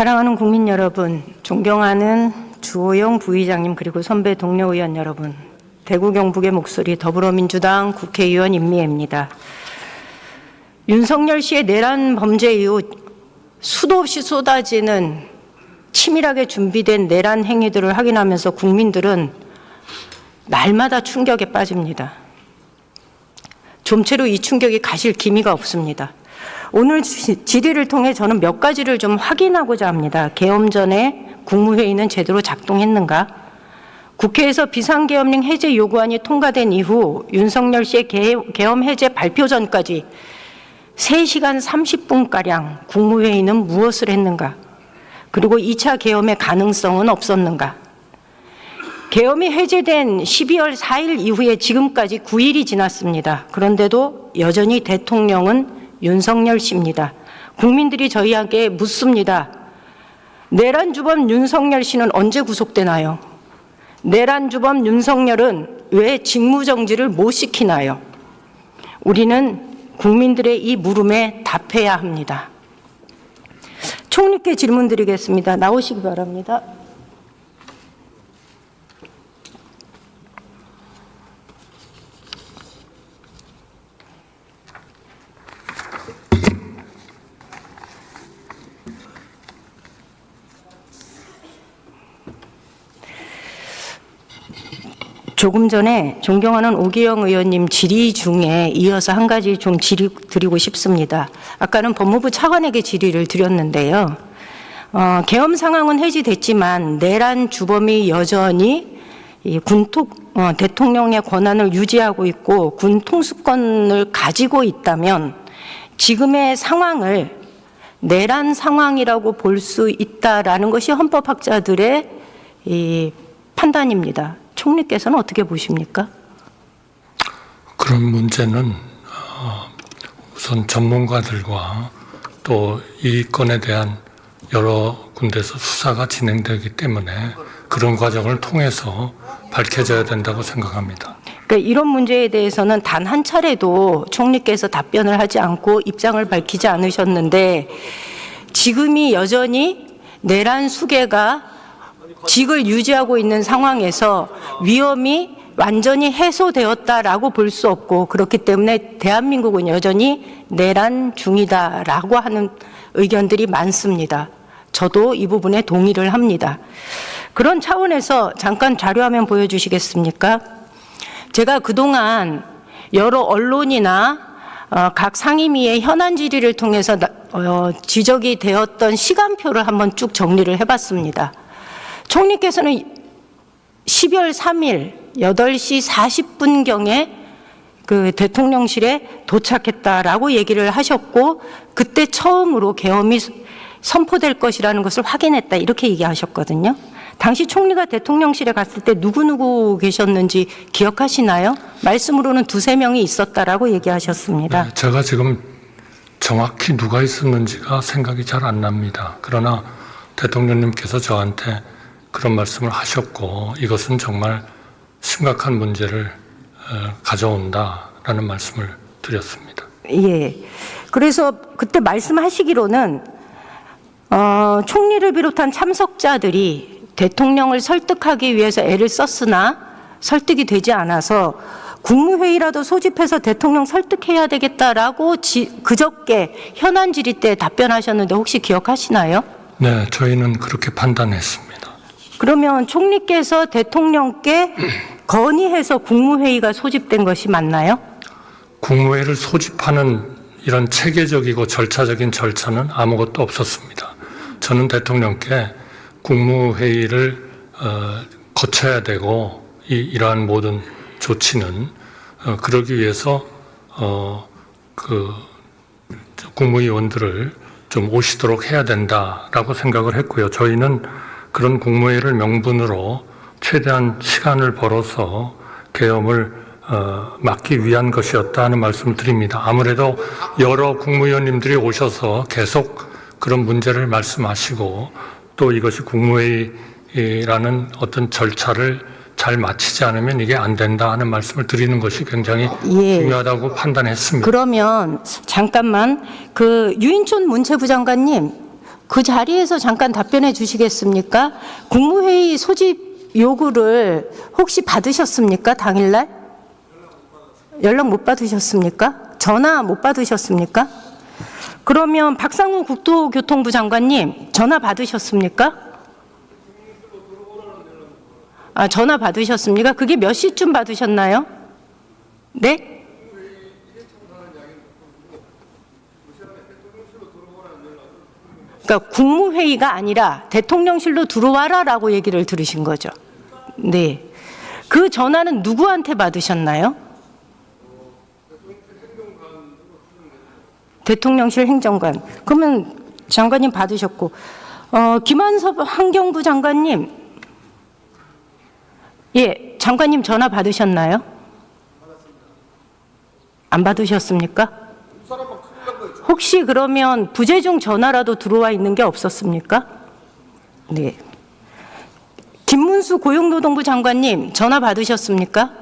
사랑하는 국민 여러분, 존경하는 주호영 부의장님 그리고 선배 동료 의원 여러분, 대구 경북의 목소리 더불어민주당 국회의원 임미애입니다. 윤석열 씨의 내란 범죄 이후 수도 없이 쏟아지는 치밀하게 준비된 내란 행위들을 확인하면서 국민들은 날마다 충격에 빠집니다. 좀채로 이 충격이 가실 기미가 없습니다. 오늘 지- 질의를 통해 저는 몇 가지를 좀 확인하고자 합니다. 개엄 전에 국무회의는 제대로 작동했는가? 국회에서 비상계엄령 해제 요구안이 통과된 이후 윤석열 씨의 개- 계엄 해제 발표 전까지 3시간 30분가량 국무회의는 무엇을 했는가? 그리고 2차 계엄의 가능성은 없었는가? 계엄이 해제된 12월 4일 이후에 지금까지 9일이 지났습니다. 그런데도 여전히 대통령은 윤석열 씨입니다. 국민들이 저희에게 묻습니다. 내란 주범 윤석열 씨는 언제 구속되나요? 내란 주범 윤석열은 왜 직무 정지를 못 시키나요? 우리는 국민들의 이 물음에 답해야 합니다. 총리께 질문 드리겠습니다. 나오시기 바랍니다. 조금 전에 존경하는 오기영 의원님 질의 중에 이어서 한 가지 좀 질의 드리고 싶습니다. 아까는 법무부 차관에게 질의를 드렸는데요. 어, 계엄 상황은 해지됐지만 내란 주범이 여전히 이 군통 어, 대통령의 권한을 유지하고 있고 군 통수권을 가지고 있다면 지금의 상황을 내란 상황이라고 볼 수 있다라는 것이 헌법학자들의 이 판단입니다. 총리께서는 어떻게 보십니까? 그런 문제는 어, 우선 전문가들과 또 이 건에 대한 여러 군데서 수사가 진행되기 때문에 그런 과정을 통해서 밝혀져야 된다고 생각합니다. 그러니까 이런 문제에 대해서는 단 한 차례도 총리께서 답변을 하지 않고 입장을 밝히지 않으셨는데 지금이 여전히 내란 수계가 직을 유지하고 있는 상황에서 위험이 완전히 해소되었다라고 볼 수 없고 그렇기 때문에 대한민국은 여전히 내란 중이다라고 하는 의견들이 많습니다. 저도 이 부분에 동의를 합니다. 그런 차원에서 잠깐 자료화면 보여주시겠습니까? 제가 그동안 여러 언론이나 어, 각 상임위의 현안 질의를 통해서 나- 어, 지적이 되었던 시간표를 한번 쭉 정리를 해봤습니다. 총리께서는 12월 3일 8시 40분경에 그 대통령실에 도착했다라고 얘기를 하셨고 그때 처음으로 계엄이 선포될 것이라는 것을 확인했다 이렇게 얘기하셨거든요. 당시 총리가 대통령실에 갔을 때 누구누구 계셨는지 기억하시나요? 말씀으로는 두세 명이 있었다라고 얘기하셨습니다. 네, 제가 지금 정확히 누가 있었는지가 생각이 잘 안 납니다. 그러나 대통령님께서 저한테 그런 말씀을 하셨고 이것은 정말 심각한 문제를 어, 가져온다라는 말씀을 드렸습니다. 예. 그래서 그때 말씀하시기로는 어, 총리를 비롯한 참석자들이 대통령을 설득하기 위해서 애를 썼으나 설득이 되지 않아서 국무회의라도 소집해서 대통령 설득해야 되겠다라고 지, 그저께 현안 질의 때 답변하셨는데 혹시 기억하시나요? 네, 저희는 그렇게 판단했습니다. 그러면 총리께서 대통령께 건의해서 국무회의가 소집된 것이 맞나요? 국무회의를 소집하는 이런 체계적이고 절차적인 절차는 아무것도 없었습니다. 저는 대통령께 국무회의를 어, 거쳐야 되고 이, 이러한 모든 조치는 어, 그러기 위해서 어, 그 국무위원들을 좀 오시도록 해야 된다라고 생각을 했고요. 저희는 그런 국무회의를 명분으로 최대한 시간을 벌어서 계엄을 어, 막기 위한 것이었다 하는 말씀을 드립니다. 아무래도 여러 국무위원님들이 오셔서 계속 그런 문제를 말씀하시고 또 이것이 국무회의라는 어떤 절차를 잘 마치지 않으면 이게 안 된다 하는 말씀을 드리는 것이 굉장히 예. 중요하다고 판단했습니다. 그러면 잠깐만 그 유인촌 문체부 장관님 그 자리에서 잠깐 답변해 주시겠습니까? 국무회의 소집 요구를 혹시 받으셨습니까? 당일날? 연락 못 받으셨습니까? 전화 못 받으셨습니까? 그러면 박상우 국토교통부 장관님 전화 받으셨습니까? 아, 전화 받으셨습니까? 그게 몇 시쯤 받으셨나요? 네? 그러니까 국무회의가 아니라 대통령실로 들어와라라고 얘기를 들으신 거죠. 네. 그 전화는 누구한테 받으셨나요? 대통령실 행정관. 그러면 장관님 받으셨고, 어, 김한섭 환경부 장관님. 예, 장관님 전화 받으셨나요? 안 받으셨습니까? 혹시 그러면 부재중 전화라도 들어와 있는 게 없었습니까? 네. 김문수 고용노동부 장관님 전화 받으셨습니까?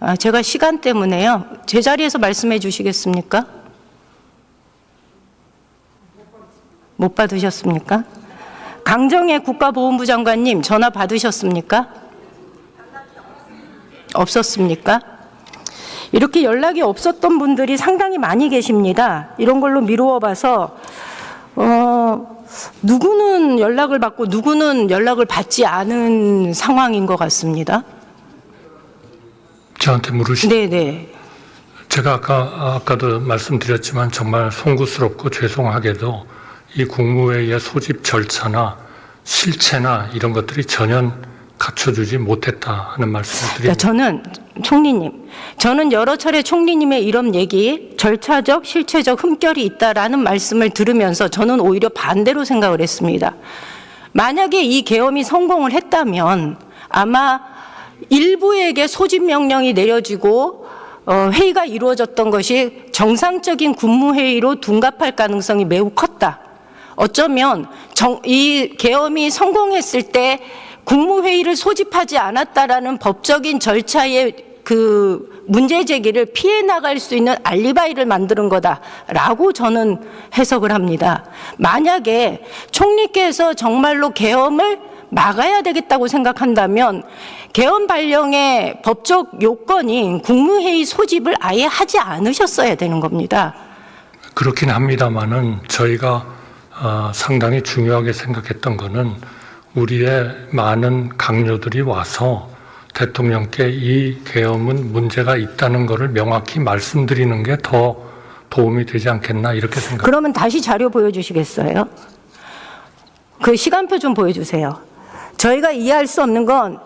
아, 제가 시간 때문에요. 제 자리에서 말씀해 주시겠습니까? 못 받으셨습니까? 강정혜 국가보훈부 장관님 전화 받으셨습니까? 없었습니까? 이렇게 연락이 없었던 분들이 상당히 많이 계십니다. 이런 걸로 미루어 봐서, 어, 누구는 연락을 받고 누구는 연락을 받지 않은 상황인 것 같습니다. 저한테 물으시. 네네. 제가 아까 아까도 말씀드렸지만 정말 송구스럽고 죄송하게도 이 국무회의의 소집 절차나 실체나 이런 것들이 전혀 갖춰주지 못했다 하는 말씀을 그러니까 드립니다. 저는 총리님, 저는 여러 차례 총리님의 이런 얘기, 절차적, 실체적 흠결이 있다라는 말씀을 들으면서 저는 오히려 반대로 생각을 했습니다. 만약에 이 계엄이 성공을 했다면 아마 일부에게 소집 명령이 내려지고 어, 회의가 이루어졌던 것이 정상적인 국무회의로 둔갑할 가능성이 매우 컸다. 어쩌면 정, 이 계엄이 성공했을 때 국무회의를 소집하지 않았다라는 법적인 절차의 그 문제 제기를 피해 나갈 수 있는 알리바이를 만드는 거다라고 저는 해석을 합니다. 만약에 총리께서 정말로 계엄을 막아야 되겠다고 생각한다면 개헌 발령의 법적 요건인 국무회의 소집을 아예 하지 않으셨어야 되는 겁니다. 그렇긴 합니다만은 저희가 어, 상당히 중요하게 생각했던 거는 우리의 많은 강요들이 와서 대통령께 이 계엄은 문제가 있다는 것을 명확히 말씀드리는 게 더 도움이 되지 않겠나 이렇게 생각. 그러면 다시 자료 보여주시겠어요? 그 시간표 좀 보여주세요. 저희가 이해할 수 없는 건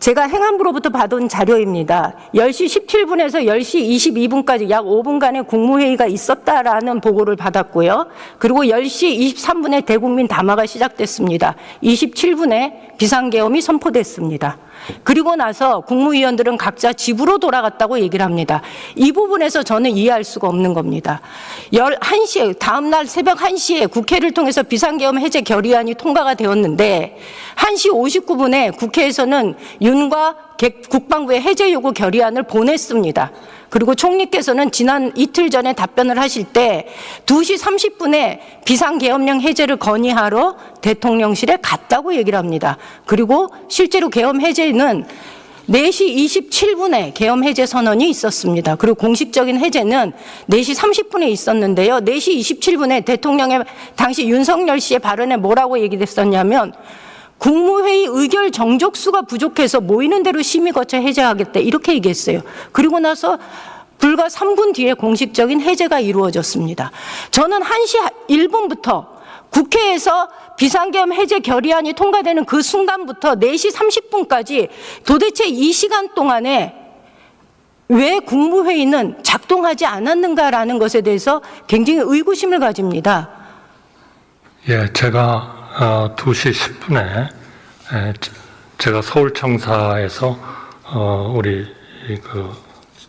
제가 행안부로부터 받은 자료입니다. 10시 17분에서 10시 22분까지 약 5분간의 국무회의가 있었다라는 보고를 받았고요. 그리고 10시 23분에 대국민 담화가 시작됐습니다. 27분에 비상계엄이 선포됐습니다. 그리고 나서 국무위원들은 각자 집으로 돌아갔다고 얘기를 합니다. 이 부분에서 저는 이해할 수가 없는 겁니다. 11시에, 다음날 새벽 1시에 국회를 통해서 비상계엄 해제 결의안이 통과가 되었는데 1시 59분에 국회에서는 윤과 국방부의 해제 요구 결의안을 보냈습니다. 그리고 총리께서는 지난 이틀 전에 답변을 하실 때 2시 30분에 비상계엄령 해제를 건의하러 대통령실에 갔다고 얘기를 합니다. 그리고 실제로 계엄 해제는 4시 27분에 계엄 해제 선언이 있었습니다. 그리고 공식적인 해제는 4시 30분에 있었는데요. 4시 27분에 대통령의 당시 윤석열 씨의 발언에 뭐라고 얘기됐었냐면 국무회의 의결 정족수가 부족해서 모이는 대로 심의 거쳐 해제하겠다 이렇게 얘기했어요. 그리고 나서 불과 3분 뒤에 공식적인 해제가 이루어졌습니다. 저는 1시 1분부터 국회에서 비상계엄 해제 결의안이 통과되는 그 순간부터 4시 30분까지 도대체 이 시간 동안에 왜 국무회의는 작동하지 않았는가라는 것에 대해서 굉장히 의구심을 가집니다. 예, 제가 어, 2시 10분에 에, 제- 제가 서울청사에서 어, 우리 이그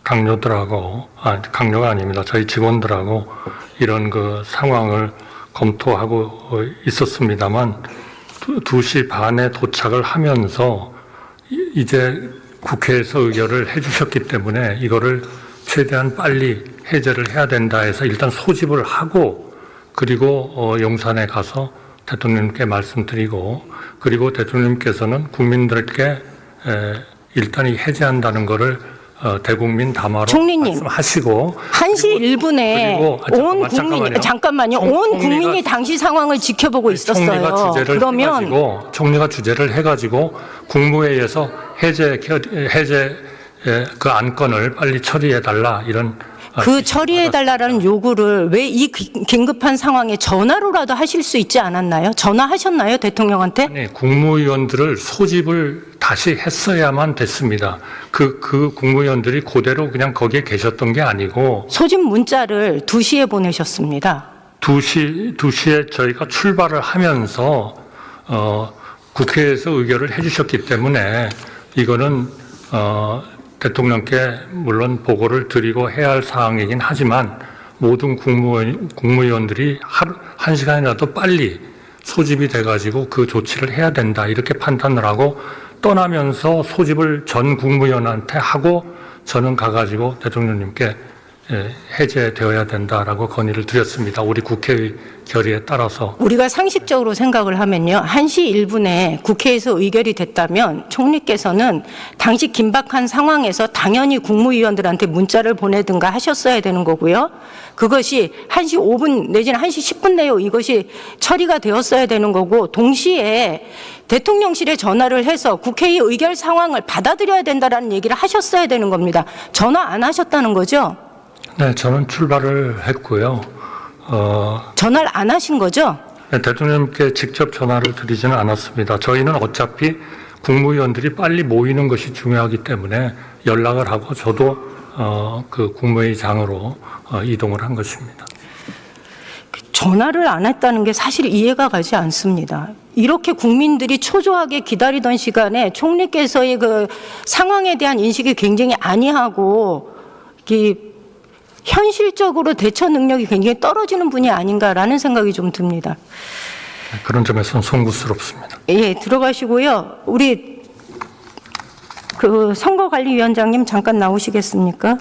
강요들하고 아 강요가 아닙니다. 저희 직원들하고 이런 그 상황을 검토하고 어, 있었습니다만 2시 반에 도착을 하면서 이- 이제 국회에서 의결을 해주셨기 때문에 이거를 최대한 빨리 해제를 해야 된다 해서 일단 소집을 하고 그리고 어, 용산에 가서 대통령님께 말씀드리고 그리고 대통령님께서는 국민들께 에, 일단 이 해제한다는 거를 어, 대국민 담화로 총리님. 말씀하시고 1시 1분에 그리고- 아, 온 잠깐만, 국민이 잠깐만요. 잠깐만요. 총- 온 총리가- 국민이 당시 상황을 지켜보고 총리가 있었어요. 주제를 그러면 해가지고 총리가 주제를 해가지고 국무회의에서 해제 결- 해제 예, 그 안건을 빨리 처리해 달라 이런 아, 그 지시를 처리해 달라라는 요구를 왜 이 긴급한 상황에 전화로라도 하실 수 있지 않았나요? 전화하셨나요, 대통령한테? 아니, 국무위원들을 소집을 다시 했어야만 됐습니다. 그, 그 국무위원들이 그대로 그냥 거기에 계셨던 게 아니고, 소집 문자를 2시에 보내셨습니다. 2시, 2시에 저희가 출발을 하면서, 어, 국회에서 의결을 해주셨기 때문에, 이거는, 어, 대통령께 물론 보고를 드리고 해야 할 사항이긴 하지만, 모든 국무위원, 국무위원들이 하루, 한 시간이라도 빨리 소집이 돼가지고 그 조치를 해야 된다. 이렇게 판단을 하고 떠나면서 소집을 전 국무위원한테 하고 저는 가가지고 대통령님께 예, 해제되어야 된다라고 건의를 드렸습니다. 우리 국회의 결의에 따라서 우리가 상식적으로 생각을 하면요. 1시 1분에 국회에서 의결이 됐다면 총리께서는 당시 긴박한 상황에서 당연히 국무위원들한테 문자를 보내든가 하셨어야 되는 거고요. 그것이 1시 5분 내지는 1시 10분 내에 이것이 처리가 되었어야 되는 거고 동시에 대통령실에 전화를 해서 국회의 의결 상황을 받아들여야 된다라는 얘기를 하셨어야 되는 겁니다. 전화 안 하셨다는 거죠? 네, 저는 출발을 했고요. 어, 전화를 안 하신 거죠? 네, 대통령님께 직접 전화를 드리지는 않았습니다. 저희는 어차피 국무위원들이 빨리 모이는 것이 중요하기 때문에 연락을 하고 저도 어, 그 국무회의장으로 어, 이동을 한 것입니다. 전화를 안 했다는 게 사실 이해가 가지 않습니다. 이렇게 국민들이 초조하게 기다리던 시간에 총리께서의 그 상황에 대한 인식이 굉장히 아니하고 이 현실적으로 대처 능력이 굉장히 떨어지는 분이 아닌가라는 생각이 좀 듭니다. 네, 그런 점에서는 송구스럽습니다. 예, 들어가시고요. 우리 그 선거관리위원장님 잠깐 나오시겠습니까?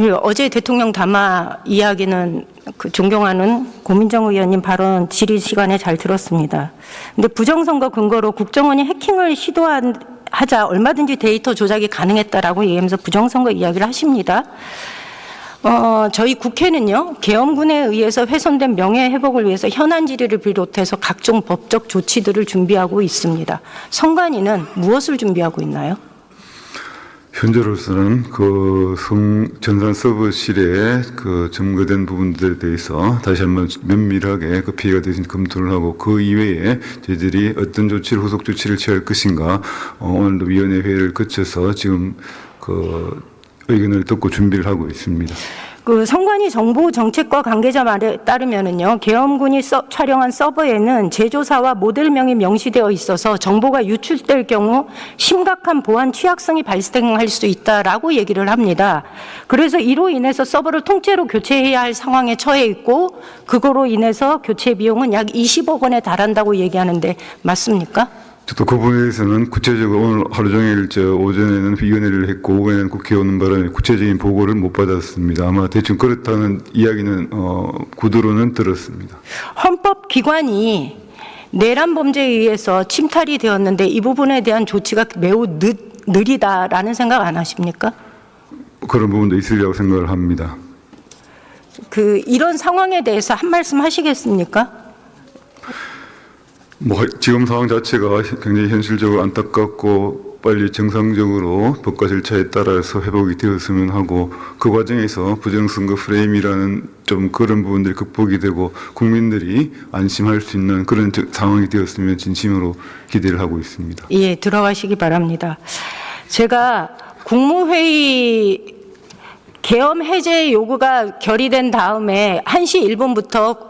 그 어제 대통령 담화 이야기는 그 존경하는 고민정 의원님 발언 질의 시간에 잘 들었습니다. 근데 부정선거 근거로 국정원이 해킹을 시도한 하자 얼마든지 데이터 조작이 가능했다라고 얘기하면서 부정선거 이야기를 하십니다. 어, 저희 국회는요, 계엄군에 의해서 훼손된 명예 회복을 위해서 현안 질의를 비롯해서 각종 법적 조치들을 준비하고 있습니다. 선관위는 무엇을 준비하고 있나요? 현재로서는 그 성, 전산 서버실에 그 점거된 부분들에 대해서 다시 한번 면밀하게 그 피해가 되신 검토를 하고 그 이외에 저희들이 어떤 조치를 후속 조치를 취할 것인가 어, 오늘도 위원회 회의를 거쳐서 지금 그 의견을 듣고 준비를 하고 있습니다. 그 선관위 정보 정책과 관계자 말에 따르면은요 계엄군이 서- 촬영한 서버에는 제조사와 모델명이 명시되어 있어서 정보가 유출될 경우 심각한 보안 취약성이 발생할 수 있다라고 얘기를 합니다. 그래서 이로 인해서 서버를 통째로 교체해야 할 상황에 처해 있고 그거로 인해서 교체 비용은 약 20억 원에 달한다고 얘기하는데 맞습니까? 저도 그 부분에 대해서는 구체적으로 오늘 하루 종일 저 오전에는 위원회를 했고 오후에는 국회에 오는 바람에 구체적인 보고를 못 받았습니다. 아마 대충 그렇다는 이야기는 어, 구두로는 들었습니다. 헌법 기관이 내란 범죄에 의해서 침탈이 되었는데 이 부분에 대한 조치가 매우 늦, 느리다라는 생각 안 하십니까? 그런 부분도 있으리라고 생각을 합니다. 그 이런 상황에 대해서 한 말씀 하시겠습니까? 뭐 지금 상황 자체가 굉장히 현실적으로 안타깝고 빨리 정상적으로 법과 절차에 따라서 회복이 되었으면 하고 그 과정에서 부정선거 프레임이라는 좀 그런 부분들이 극복이 되고 국민들이 안심할 수 있는 그런 저- 상황이 되었으면 진심으로 기대를 하고 있습니다. 예, 들어가시기 바랍니다. 제가 국무회의 계엄 해제 요구가 결의된 다음에 1시 1분부터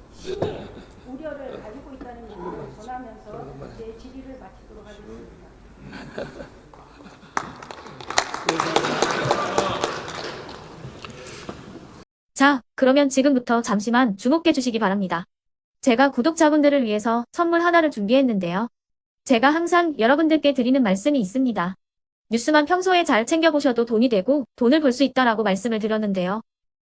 지고 있다는 얘기를 전하면서 제 질의를 마치도록 하겠습니다. 자, 그러면 지금부터 잠시만 주목해 주시기 바랍니다. 제가 구독자분들을 위해서 선물 하나를 준비했는데요. 제가 항상 여러분들께 드리는 말씀이 있습니다. 뉴스만 평소에 잘 챙겨보셔도 돈이 되고 돈을 벌 수 있다라고 말씀을 드렸는데요.